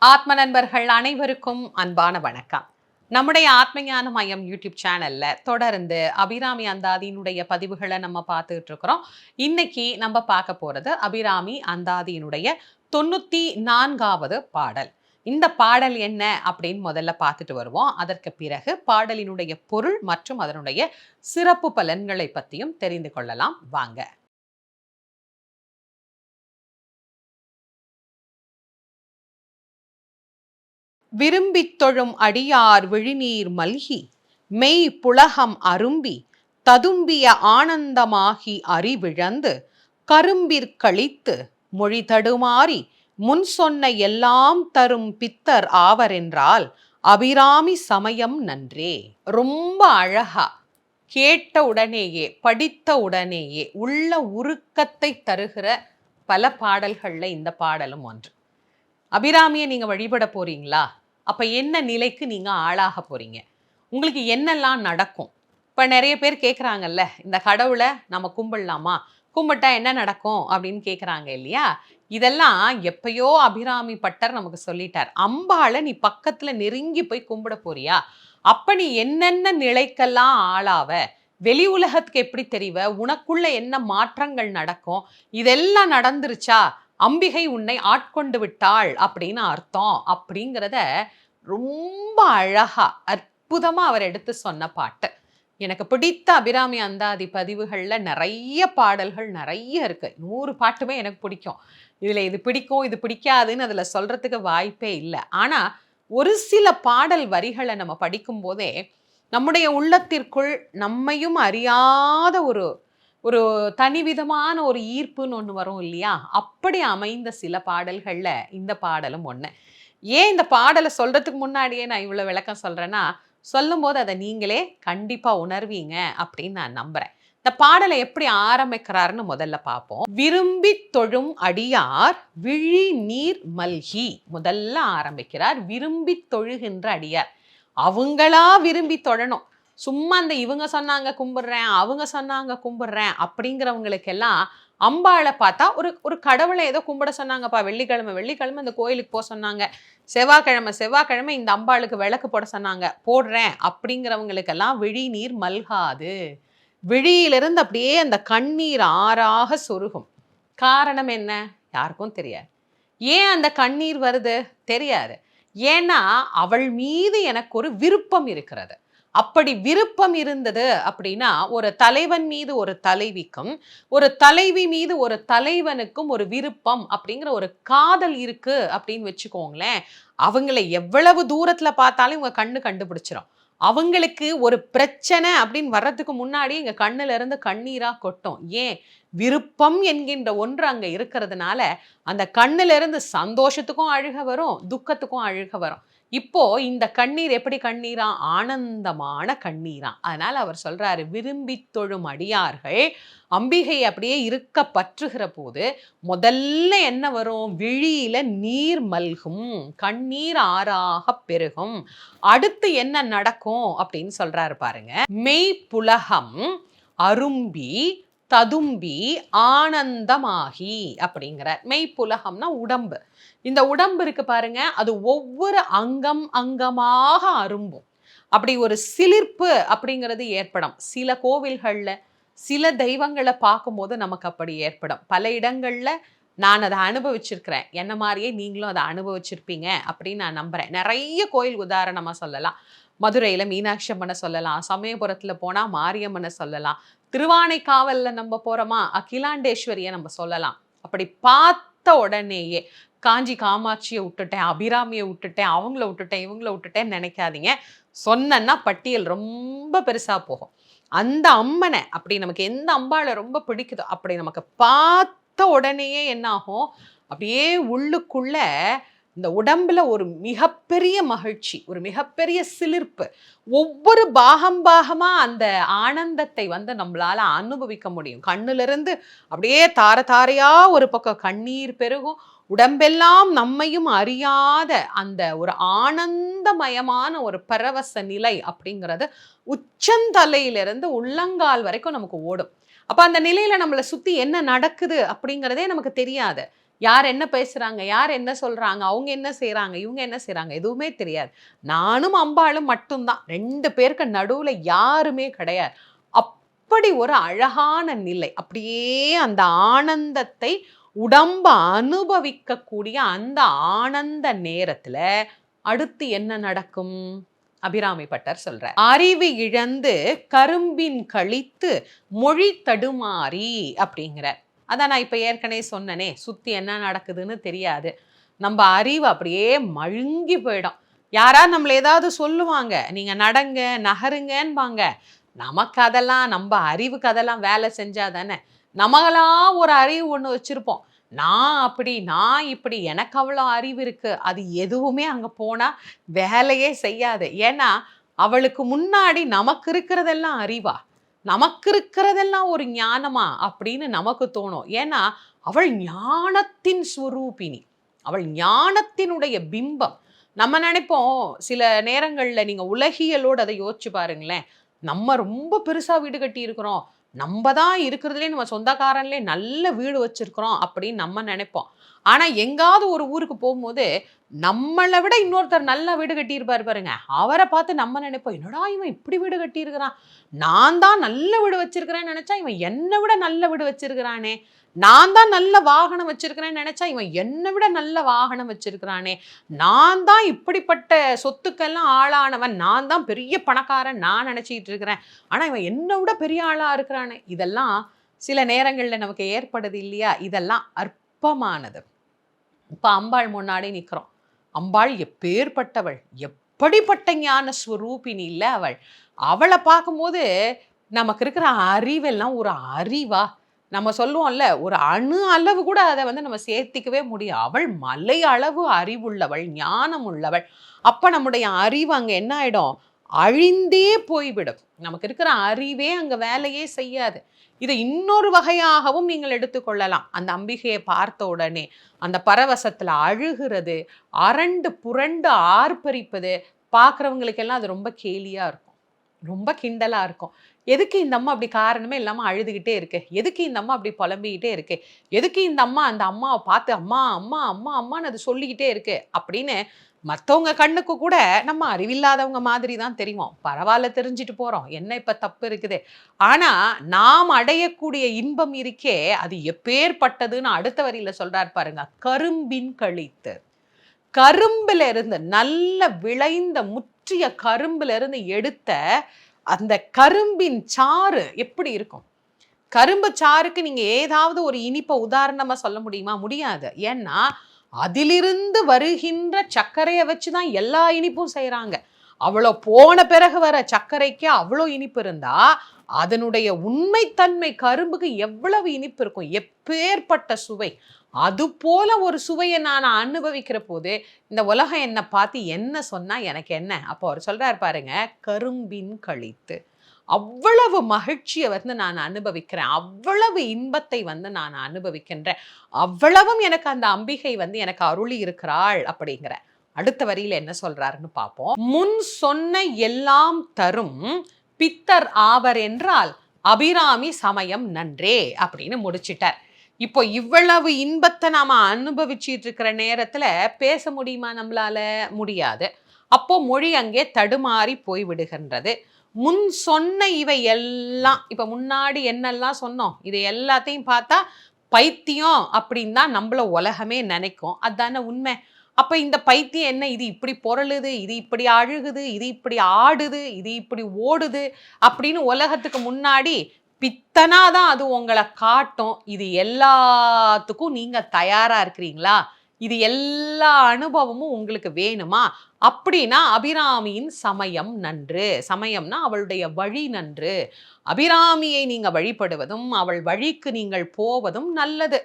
ஆத்ம நண்பர்கள் அனைவருக்கும் அன்பான வணக்கம். நம்முடைய ஆத்மஞான மையம் யூடியூப் சேனல்ல தொடர்ந்து அபிராமி அந்தாதியினுடைய பதிவுகளை நம்ம பார்த்துட்டு இருக்கிறோம். இன்னைக்கு நம்ம பார்க்க போறது அபிராமி அந்தாதியினுடைய தொண்ணூத்தி நான்காவது பாடல். இந்த பாடல் என்ன அப்படின்னு முதல்ல பார்த்துட்டு வருவோம். அதற்கு பிறகு பாடலினுடைய பொருள் மற்றும் அதனுடைய சிறப்பு பலன்களை பற்றியும் தெரிந்து கொள்ளலாம். வாங்க. விரும்பித் தொழும் அடியார் விழிநீர் மல்கி மெய் புலகம் அரும்பி ததும்பிய ஆனந்தமாகி அறிவிழந்து கரும்பிற்கழித்து மொழி தடுமாறி முன் சொன்ன எல்லாம் தரும் பித்தர் ஆவரென்றால் அபிராமி சமயம் நன்றே. ரொம்ப அழகா கேட்ட உடனேயே படித்த உடனேயே உள்ள உருக்கத்தை தருகிற பல பாடல்களில் இந்த பாடலும் ஒன்று. அபிராமியை நீங்கள் வழிபட போறீங்களா? அப்போ என்ன நிலைக்கு நீங்கள் ஆளாக போறீங்க? உங்களுக்கு என்னெல்லாம் நடக்கும்? இப்போ நிறைய பேர் கேட்குறாங்கல்ல இந்த கடவுளை நம்ம கும்பிடலாமா? கும்பிட்டா என்ன நடக்கும்? அப்படின்னு கேட்குறாங்க இல்லையா? இதெல்லாம் எப்பயோ அபிராமி பட்டர் நமக்கு சொல்லிட்டார். அம்பாளை நீ பக்கத்தில் நெருங்கி போய் கும்பிட போறியா? அப்போ நீ என்னென்ன நிலைக்கெல்லாம் ஆளாவ? வெளி உலகத்துக்கு எப்படி தெரிவ? உனக்குள்ள என்ன மாற்றங்கள் நடக்கும்? இதெல்லாம் நடந்துருச்சா? அம்பிகை உன்னை ஆட்கொண்டு விட்டாள் அப்படின்னு அர்த்தம். அப்படிங்கிறத ரொம்ப அழகா அற்புதமா அவர் எடுத்து சொன்ன பாட்டு. எனக்கு பிடித்த அபிராமி அந்தாதி பதிவுகளில் நிறைய பாடல்கள் நிறைய இருக்குது நூறு பாட்டுமே எனக்கு பிடிக்கும். இதில் இது பிடிக்கும் இது பிடிக்காதுன்னு அதில் சொல்கிறதுக்கு வாய்ப்பே இல்லை. ஆனால் ஒரு சில பாடல் வரிகளை நம்ம படிக்கும்போதே நம்முடைய உள்ளத்திற்குள் நம்மையும் அறியாத ஒரு ஒரு தனிவிதமான ஒரு ஈர்ப்புன்னு ஒன்று வரும் இல்லையா? அப்படி அமைந்த சில பாடல்களில் இந்த பாடலும் ஒன்று ஏன் இந்த பாடலை சொல்றதுக்கு முன்னாடியே நான் இவ்வளோ விளக்கம் சொல்றேன்னா சொல்லும்போது அதை நீங்களே கண்டிப்பாக உணர்வீங்க அப்படின்னு நான் நம்புறேன். இந்த பாடலை எப்படி ஆரம்பிக்கிறாருன்னு முதல்ல பார்ப்போம். விரும்பி தொழும் அடியார் விழி நீர் மல்கி முதல்ல ஆரம்பிக்கிறார். விரும்பி தொழுகின்ற அடியார் அவங்களா விரும்பி தொழணும். சும்மா அந்த இவங்க சொன்னாங்க கும்பிடுறேன் அவங்க சொன்னாங்க கும்பிடுறேன் அப்படிங்கிறவங்களுக்கெல்லாம் அம்பாளை பார்த்தா ஒரு ஒரு கடவுளை ஏதோ கும்பிட சொன்னாங்கப்பா. வெள்ளிக்கிழமை வெள்ளிக்கிழமை இந்த கோயிலுக்கு போக சொன்னாங்க. செவ்வாய்க்கிழமை செவ்வாய்க்கிழமை இந்த அம்பாளுக்கு விளக்கு போட சொன்னாங்க. போடுறேன் அப்படிங்கிறவங்களுக்கெல்லாம் விழி நீர் மல்காது. விழியிலிருந்து அப்படியே அந்த கண்ணீர் ஆறாக சொருகும். காரணம் என்ன? யாருக்கும் தெரியாது. ஏன் அந்த கண்ணீர் வருது? தெரியாது. ஏன்னா அவள் மீது எனக்கு ஒரு விருப்பம் இருக்கிறது. அப்படி விருப்பம் இருந்தது அப்படின்னா ஒரு தலைவன் மீது ஒரு தலைவிக்கும் ஒரு தலைவி மீது ஒரு தலைவனுக்கும் ஒரு விருப்பம் அப்படிங்கிற ஒரு காதல் இருக்கு அப்படின்னு வச்சுக்கோங்களேன். அவங்கள எவ்வளவு தூரத்துல பார்த்தாலும் இவங்க கண்ணு கண்டுபிடிச்சிரும். அவங்களுக்கு ஒரு பிரச்சனை அப்படின்னு வர்றதுக்கு முன்னாடி எங்க கண்ணுல இருந்து கண்ணீரா கொட்டும். ஏன்? விருப்பம் என்கின்ற ஒன்று அங்க இருக்கிறதுனால அந்த கண்ணுல இருந்து சந்தோஷத்துக்கும் அழுக வரும் துக்கத்துக்கும் அழுக வரும். இப்போ இந்த கண்ணீர் எப்படி கண்ணீரா? ஆனந்தமான கண்ணீரா. அதனால அவர் சொல்றாரு விரும்பி தொழும் அடியார்கள் அம்பிகை அப்படியே இருக்க பற்றுகிற போது முதல்ல என்ன வரும்? விழியில நீர் மல்கும் கண்ணீர் ஆறாக பெருகும். அடுத்து என்ன நடக்கும்? அப்படின்னு சொல்றாரு பாருங்க. மெய் புலகம் அரும்பி ததும்பி ஆனந்தமாகி அப்படிங்கிறார். மெய்ப்புலகம்னா உடம்பு. இந்த உடம்பு இருக்கு பாருங்க அது ஒவ்வொரு அங்கம் அங்கமாக அரும்பும். அப்படி ஒரு சிலிர்ப்பு அப்படிங்கிறது ஏற்படும். சில கோவில்களில் சில தெய்வங்களை பார்க்கும்போது நமக்கு அப்படி ஏற்படும். பல இடங்களில் நான் அதை அனுபவிச்சிருக்கிறேன். என்ன மாதிரியே நீங்களும் அதை அனுபவிச்சிருப்பீங்க அப்படின்னு நான் நம்புகிறேன் நிறைய கோயில் உதாரணமாக சொல்லலாம். மதுரையில் மீனாட்சி அம்மனை சொல்லலாம். சமயபுரத்தில் போனால் மாரியம்மனை சொல்லலாம். திருவானைக்காவல்ல நம்ம போகிறோமா அகிலாண்டேஸ்வரியை நம்ம சொல்லலாம். அப்படி பார்த்த உடனேயே காஞ்சி காமாட்சியை விட்டுட்டேன் அபிராமியை விட்டுட்டேன் அவங்கள விட்டுட்டேன் இவங்கள விட்டுட்டேன்னு நினைக்காதீங்க. சொன்னேன்னா பட்டியல் ரொம்ப பெருசாக போகும். அந்த அம்மனை அப்படி நமக்கு எந்த அம்பாளை ரொம்ப பிடிக்குதோ அப்படி நமக்கு பார்த்த உடனேயே என்ன ஆகும் அப்படியே உள்ளுக்குள்ள இந்த உடம்புல ஒரு மிகப்பெரிய மகிழ்ச்சி ஒரு மிகப்பெரிய சிலிர்ப்பு. ஒவ்வொரு பாகம் பாகமாக அந்த ஆனந்தத்தை வந்து நம்மளால் அனுபவிக்க முடியும். கண்ணுலேருந்து அப்படியே தார தாரையாக ஒரு பக்கம் கண்ணீர் பெருகும். உடம்பெல்லாம் நம்மையும் அறியாத அந்த ஒரு ஆனந்தமயமான ஒரு பரவச நிலை அப்படிங்கிறது உச்சந்தலையிலிருந்து உள்ளங்கால் வரைக்கும் நமக்கு ஓடும். அப்போ அந்த நிலையில் நம்மளை சுற்றி என்ன நடக்குது அப்படிங்கிறதே நமக்கு தெரியாது. யார் என்ன பேசுகிறாங்க யார் என்ன சொல்கிறாங்க அவங்க என்ன செய்கிறாங்க இவங்க என்ன செய்கிறாங்க எதுவுமே தெரியாது. நானும் அம்பாளும் மட்டும்தான். ரெண்டு பேருக்கு நடுவில் யாருமே கிடையாது. அப்படி ஒரு அழகான நிலை அப்படியே அந்த ஆனந்தத்தை உடம்ப அனுபவிக்கக்கூடிய அந்த ஆனந்த நேரத்தில் அடுத்து என்ன நடக்கும்? அபிராமி பட்டர் சொல்ற அறிவு இழந்து கரும்பின் கழித்து மொழி தடுமாறி அப்படிங்கிற அதான் நான் இப்போ ஏற்கனவே சொன்னனே சுற்றி என்ன நடக்குதுன்னு தெரியாது. நம்ம அறிவு அப்படியே மழுங்கி போயிடும். யாராவது நம்மளை ஏதாவது சொல்லுவாங்க நீங்கள் நடங்க நகருங்கன்பாங்க. நமக்கு அதெல்லாம் நம்ம அறிவுக்கு அதெல்லாம் வேலை செஞ்சால் தானே? நமகளா ஒரு அறிவு ஒன்று வச்சுருப்போம். நான் அப்படி நான் இப்படி எனக்கு அவ்வளோ அறிவு இருக்குது அது எதுவுமே அங்கே போனால் வேலையே செய்யாது. ஏன்னா அவளுக்கு முன்னாடி நமக்கு இருக்கிறதெல்லாம் அறிவா? நமக்கு இருக்கிறதெல்லாம் ஒரு ஞானமா அப்படின்னு நமக்கு தோணும். ஏன்னா அவள் ஞானத்தின் ஸ்வரூபினி அவள் ஞானத்தினுடைய பிம்பம். நம்ம நினைப்போம் சில நேரங்களில் நீங்கள் உலகியலோடு அதை யோசிச்சு பாருங்களேன். நம்ம ரொம்ப பெருசாக வீடு கட்டி இருக்கிறோம். நம்ம தான் இருக்கிறதுலே நம்ம சொந்தக்காரன்லே நல்ல வீடு வச்சிருக்கிறோம் அப்படின்னு நம்ம நினைப்போம். ஆனால் எங்காவது ஒரு ஊருக்கு போகும்போது நம்மளை விட இன்னொருத்தர் நல்ல வீடு கட்டியிருப்பார் பாருங்க. அவரை பார்த்து நம்ம நினைப்போம் என்னடா இவன் இப்படி வீடு கட்டியிருக்கிறான்? நான் தான் நல்ல வீடு வச்சிருக்கிறேன்னு நினச்சா இவன் என்னை விட நல்ல வீடு வச்சிருக்கிறானே? நான் தான் நல்ல வாகனம் வச்சிருக்கிறேன்னு நினச்சா இவன் என்னை விட நல்ல வாகனம் வச்சிருக்கிறானே? நான் தான் இப்படிப்பட்ட சொத்துக்கெல்லாம் ஆளானவன். நான் தான் பெரிய பணக்காரன் நான் நினச்சிக்கிட்டு இருக்கிறேன். ஆனால் இவன் என்னை விட பெரிய ஆளாக இருக்கிறானே? இதெல்லாம் சில நேரங்களில் நமக்கு ஏற்படுது இல்லையா? இதெல்லாம் அற்பமானது. இப்போ அம்பாள் முன்னாடி நிற்கிறோம் அம்பாள் எப்பேற்பட்டவள் எப்படிப்பட்ட ஞான ஸ்வரூபினி இல்லை அவள். அவளை பார்க்கும்போது நமக்கு இருக்கிற அறிவெல்லாம் ஒரு அறிவா. நம்ம சொல்லுவோம்ல ஒரு அணு அளவு கூட அதை வந்து நம்ம சேர்த்திக்கவே முடியும் அவள் மலை அளவு அறிவுள்ளவள் ஞானம் உள்ளவள் அப்போ நம்முடைய அறிவு அங்கே என்ன ஆகிடும் அழிந்தே போய்விடும். நமக்கு இருக்கிற அறிவே அங்கே வேலையே செய்யாது. இதை இன்னொரு வகையாகவும் நீங்கள் எடுத்துக்கொள்ளலாம் அந்த அம்பிகையை பார்த்த உடனே அந்த பரவசத்தில் அழுகிறது அரண்டு புரண்டு ஆர்ப்பரிப்பது பார்க்குறவங்களுக்கெல்லாம் அது ரொம்ப கேலியாக இருக்கும். ரொம்ப கிண்டலாக இருக்கும். எதுக்கு இந்த அம்மா அப்படி காரணமே இல்லாமல் அழுதுகிட்டே இருக்கு? எதுக்கு இந்த அம்மா அப்படி புலம்பிக்கிட்டே இருக்கு? எதுக்கு இந்த அம்மா அந்த அம்மாவை பார்த்து அம்மா அம்மா அம்மா அம்மான்னு அது சொல்லிக்கிட்டே இருக்கு? அப்படின்னு மற்றவங்க கண்ணுக்கு கூட நம்ம அறிவில்லாதவங்க மாதிரி தான் தெரியும் பரவாயில்ல தெரிஞ்சுட்டு போகிறோம் என்ன இப்போ தப்பு இருக்குது? ஆனால் நாம் அடையக்கூடிய இன்பம் இருக்கே அது எப்பேற்பட்டதுன்னு அடுத்த வரியில சொல்கிறார் பாருங்க. கரும்பின் கழித்து. கரும்புல இருந்து நல்ல விளைந்த முற்றிய கரும்புல இருந்து எடுத்த அந்த கரும்பின் சாறு எப்படி இருக்கும்? கரும்பு சாறுக்கு நீங்கள் ஏதாவது ஒரு இனிப்பை உதாரணமாக சொல்ல முடியுமா? முடியாது. ஏன்னா அதிலிருந்து வருகின்ற சர்க்கரையை வச்சு தான் எல்லா இனிப்பும் செய்கிறாங்க அவ்வளோ போன பிறகு வர சர்க்கரைக்கு அவ்வளோ இனிப்பு இருந்தா அதனுடைய உண்மைத்தன்மை கரும்புக்கு எவ்வளவு இனிப்பு இருக்கும்? எப்பேற்பட்ட சுவை. அது போல ஒரு சுவையை நான் அனுபவிக்கிற போது இந்த உலகம் என்னை பார்த்து என்ன சொன்னால் எனக்கு என்ன? அப்போ அவர் சொல்கிறார் பாருங்க கரும்பின் கழித்து. அவ்வளவு மகிழ்ச்சியை வந்து நான் அனுபவிக்கிறேன். அவ்வளவு இன்பத்தை வந்து நான் அனுபவிக்கின்றேன். அவ்வளவும் எனக்கு அந்த அம்பிகை வந்து எனக்கு அருளி இருக்கிறாள் அப்படிங்கிற. அடுத்த வரியில என்ன சொல்றாருன்னு பார்ப்போம். முன் சொன்ன எல்லாம் தரும் பித்தர் ஆவர் என்றால் அபிராமி சமயம் நன்றே அப்படின்னு முடிச்சிட்டார். இப்போ இவ்வளவு இன்பத்தை நாம அனுபவிச்சிட்டு இருக்கிற நேரத்துல பேச முடியுமா நம்மளால? முடியாது. அப்போ மொழி அங்கே தடுமாறி போய் விடுகின்றது. முன் சொன்ன இவை எல்லாம் இப்போ முன்னாடி என்னெல்லாம் சொன்னோம் இது எல்லாத்தையும் பார்த்தா பைத்தியம் அப்படின்னு தான் நம்மள உலகமே நினைக்கும். அதுதானே உண்மை? அப்போ இந்த பைத்தியம் என்ன? இது இப்படி பொருளுது இது இப்படி அழுகுது இது இப்படி ஆடுது இது இப்படி ஓடுது அப்படின்னு உலகத்துக்கு முன்னாடி பித்தனா தான் அது உங்களை காட்டும். இது எல்லாத்துக்கும் நீங்கள் தயாராக இருக்கிறீங்களா? இது எல்லா அனுபவமும் உங்களுக்கு வேணுமா? அப்படின்னா அபிராமியின் சமயம் நன்று. சமயம்னா அவளுடைய வழி நன்று. அபிராமியை நீங்கள் வழிபடுவதும் அவள் வழிக்கு நீங்கள் போவதும் நல்லது.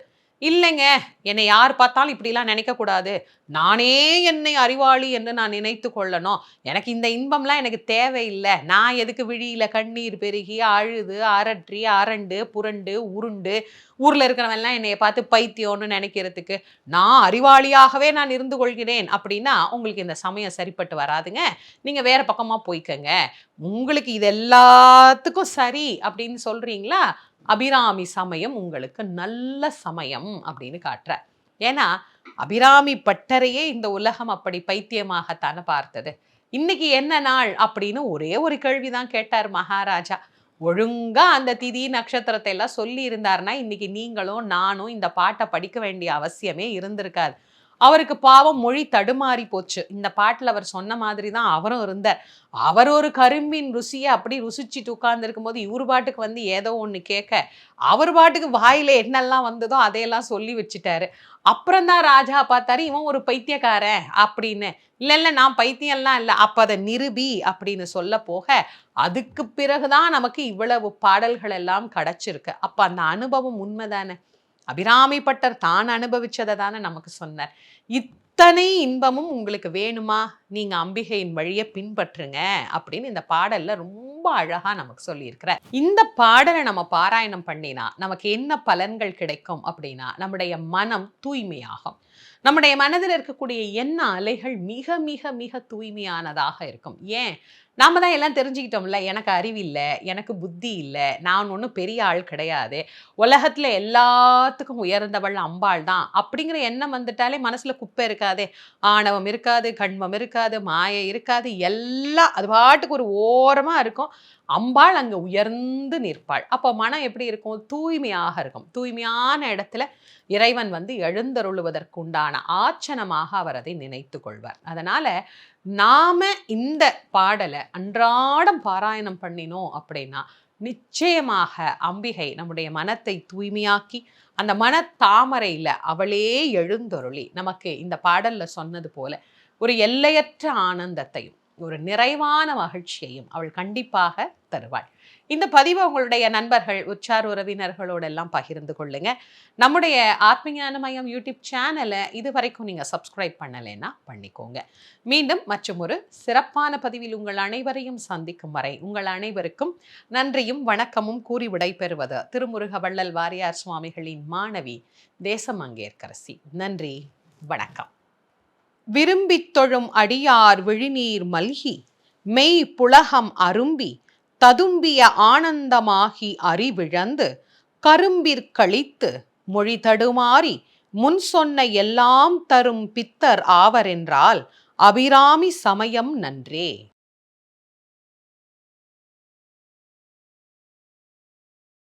இல்லைங்க என்னை யார் பார்த்தாலும் இப்படிலாம் நினைக்கக்கூடாது. நானே என்னை அறிவாளி என்று நான் நினைத்து கொள்ளணும். எனக்கு இந்த இன்பம்லாம் எனக்கு தேவையில்லை. நான் எதுக்கு விழியில் கண்ணீர் பெருகி அழுது அரற்றி அரண்டு புரண்டு உருண்டு ஊரில் இருக்கிறவெல்லாம் என்னைய பார்த்து பைத்தியம்னு நினைக்கிறதுக்கு நான் அறிவாளியாகவே நான் இருந்து கொள்கிறேன் அப்படின்னா உங்களுக்கு இந்த சமயம் சரிப்பட்டு வராதுங்க. நீங்கள் வேறு பக்கமாக போய்க்கங்க. உங்களுக்கு இது எல்லாத்துக்கும் சரி அப்படின்னு சொல்கிறீங்களா அபிராமி சமயம் உங்களுக்கு நல்ல சமயம் அப்படின்னு காட்டுற ஏன்னா அபிராமி பட்டரையே இந்த உலகம் அப்படி பைத்தியமாகத்தானே பார்த்தது. இன்னைக்கு என்ன நாள் அப்படின்னு ஒரே ஒரு கேள்விதான் கேட்டார் மகாராஜா. ஒழுங்கா அந்த திதி நட்சத்திரத்தை எல்லாம் சொல்லி இருந்தாருன்னா இன்னைக்கு நீங்களும் நானும் இந்த பாட்டை படிக்க வேண்டிய அவசியமே இருந்திருக்காது. அவருக்கு பாவம் மொழி தடுமாறி போச்சு. இந்த பாட்டில் அவர் சொன்ன மாதிரி தான் அவரும் இருந்தார். அவர் ஒரு கரும்பின் ருசியை அப்படி ருசிச்சுட்டு உட்கார்ந்துருக்கும் போது இவர் பாட்டுக்கு வந்து ஏதோ ஒன்று கேட்க அவர் பாட்டுக்கு வாயில் என்னெல்லாம் வந்ததோ அதையெல்லாம் சொல்லி வச்சுட்டாரு. அப்புறம் தான் ராஜா பார்த்தாரு இவன் ஒரு பைத்தியக்காரன் அப்படின்னு. இல்லை இல்லை நான் பைத்தியம்லாம் இல்லை. அப்போ அதை நிருபி அப்படின்னு சொல்ல போக அதுக்கு பிறகுதான் நமக்கு இவ்வளவு பாடல்கள் எல்லாம் கிடச்சிருக்கு. அப்போ அந்த அனுபவம் உண்மைதானே? அபிராமி பட்டர் தான் அனுபவிச்சதை தானே நமக்கு சொன்னார். இத்தனை இன்பமும் உங்களுக்கு வேணுமா? நீங்க அம்பிகையின் வழியை பின்பற்றுங்க அப்படின்னு இந்த பாடலில் ரொம்ப அழகா நமக்கு சொல்லியிருக்கிற. இந்த பாடலை நம்ம பாராயணம் பண்ணினா நமக்கு என்ன பலன்கள் கிடைக்கும் அப்படின்னா நம்முடைய மனம் தூய்மையாகும். நம்முடைய மனதில் இருக்கக்கூடிய எண்ண அலைகள் மிக மிக மிக தூய்மையானதாக இருக்கும். ஏன்? நாம தான் எல்லாம் தெரிஞ்சுக்கிட்டோம்ல எனக்கு அறிவு இல்லை எனக்கு புத்தி இல்லை நான் ஒன்றும் பெரிய ஆள் கிடையாது உலகத்தில் எல்லாத்துக்கும் உயர்ந்தவள் அம்பாள் தான் அப்படிங்கிற எண்ணம் வந்துட்டாலே மனசில் குப்பை இருக்காது ஆணவம் இருக்காது கண்மம் இருக்காது மாயை இருக்காது எல்லாம் அது பாட்டுக்கு ஒரு ஓரமாக இருக்கும். அம்பாள் அங்கே உயர்ந்து நிற்பாள். அப்போ மனம் எப்படி இருக்கும்? தூய்மையாக இருக்கும். தூய்மையான இடத்துல இறைவன் வந்து எழுந்தருளுவதற்குண்டான ஆச்சனமாக அவர் அதை நினைத்து கொள்வார். அதனால் நாம் இந்த பாடலை அன்றாடம் பாராயணம் பண்ணினோம் அப்படின்னா நிச்சயமாக அம்பிகை நம்முடைய மனத்தை தூய்மையாக்கி அந்த மன தாமரையில் அவளே எழுந்தொருளி நமக்கு இந்த பாடலில் சொன்னது போல ஒரு எல்லையற்ற ஆனந்தத்தையும் ஒரு நிறைவான மகிழ்ச்சியையும் அவள் கண்டிப்பாக தருவாள். இந்த பதிவை உங்களுடைய நண்பர்கள் உற்சார் உறவினர்களோட எல்லாம் பகிர்ந்து கொள்ளுங்க. நம்முடைய ஆத்மஞானமயம் யூடியூப் சேனலை இது வரைக்கும் நீங்கள் சப்ஸ்கிரைப் பண்ணலைன்னா பண்ணிக்கோங்க. மீண்டும் மற்றும் ஒரு சிறப்பான பதிவில் உங்கள் அனைவரையும் சந்திக்கும் வரை உங்கள் அனைவருக்கும் நன்றியும் வணக்கமும் கூறி விடைபெறுவது திருமுருக வள்ளல் வாரியார் சுவாமிகளின் மாணவி தேசமங்கேற்கரசி. நன்றி வணக்கம். விரும்பித் தொழும் அடியார் விழிநீர் மல்கி மெய் புலகம் அரும்பி ததும்பிய ஆனந்தமாகி அறிவிழந்து கரும்பிற்கழித்து மொழி தடுமாறி முன் சொன்ன எல்லாம் தரும் பித்தர் ஆவரென்றால் அபிராமி சமயம் நன்றே.